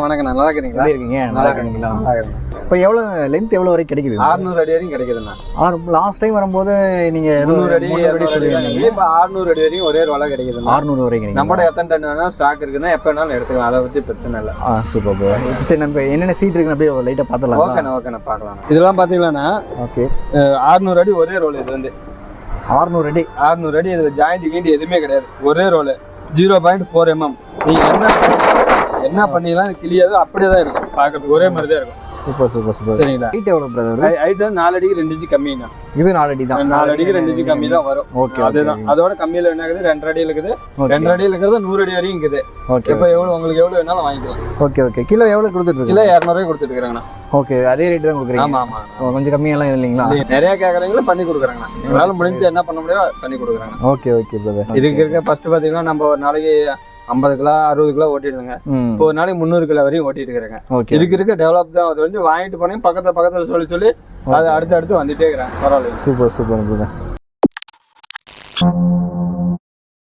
வணக்கம் நல்லா இருக்கிறீங்களா? இருக்கீங்க? நல்லா இருக்கீங்களா? நல்லா இருக்கிறேன் இப்போ எவ்வளோ லென்த் எவ்வளோ வரைக்கும் கிடைக்குது? ஆறுநூறு அடி வரைக்கும் கிடைக்குதுண்ணா. ஆறு லாஸ்ட் டைம் வரும்போது நீங்க ஏதோ முந்நூறு அடி அடி சொல்லியிருந்தீங்க. இப்போ ஆறுநூறு அடி வரைக்கும் ஒரே ஒரு வலை கிடைக்குதுண்ணா. ஆறுநூறு வரைக்கும் கிடைக்குது. நம்மட எத்தனை டன் வேணாலும் ஸ்டாக் இருக்குன்னா எப்போ வேணாலும் எடுத்துக்கலாம். அதை பற்றி பிரச்சனை இல்லை. ஆ சூப்பர் ப்ரோ சரி நம்ம என்னென்ன சீட் இருக்குன்னு அப்படியே லைட்டாக பார்த்துடலாம் ஓகேண்ணா ஓகேண்ணா பார்க்கலாம். இதெல்லாம் பார்த்தீங்களாண்ணா? ஓகே ஆறுநூறு அடி ஒரே ரோல் இது வந்து. ஆறுநூறு அடி. ஆறுநூறு அடி இது ஜாயிண்ட் கீண்டி எதுவுமே கிடையாது. ஒரே roll zero point four MM நீங்கள் என்ன என்ன பண்ணிக்கலாம் இது கிளியாது. அப்படியே தான் இருக்கும். பார்க்கறதுக்கு ஒரே மாதிரி தான் இருக்கும். Super super super. சரிங்களா? ஹைட் எவ்வளோ பிரதர் ஹைட் வந்து நாலு அடிக்கு ரெண்டு இன்ச்சு கம்மிண்ணா இது நாலு அடி தான். நாலு அடிக்கு ரெண்டு இன்ச்சு கம்மி தான் வரும். ஓகே அதுதான். அதோட கம்மியில என்ன இருக்குது? ரெண்டரை அடியில் இருக்குது. ரெண்டரை அடியில் இருக்கிறது நூறு அடி வரையும் இருக்குது. ஓகே இப்போ எவ்வளோ உங்களுக்கு எவ்வளோ வேணாலும் வாங்கிக்கலாம். ஓகே ஓகே கிலோ எவ்வளோ கொடுத்துட்டு கிலோ இருக்கு இரநூறுவாய் கொடுத்துட்டு இருக்கிறாங்கண்ணா ஓகே அதே ரேட் தான் கொடுக்குறீங்க? ஆமா ஆமா ஓ, கொஞ்சம் கம்மியெல்லாம் இல்லைங்களா? நிறைய கேட்குறீங்களும் பண்ணி கொடுக்குறாங்கண்ணா. எங்களால முடிஞ்சு என்ன பண்ண முடியும் அதை பண்ணி கொடுக்குறாங்க ஓகே ஓகே பிரதர் இருக்க இருக்க ஃபர்ஸ்ட் பார்த்தீங்கன்னா நம்ம ஒரு நாளைக்கு ஐம்பது கிலோ அறுபது கிலோ ஓட்டிடுங்க ம். இப்போ ஒரு நாளைக்கு முந்நூறு கிலோ வரையும் ஓட்டிட்டு இருக்கிறாங்க இருக்க இருக்க டெவலப் தான் அது வந்து வாங்கிட்டு போனீங்க பக்கத்துல பக்கத்துல சொல்லி சொல்லி அது அடுத்து அடுத்து வந்துட்டே இருக்கிறாங்க பரவாயில்ல சூப்பர் சூப்பர்.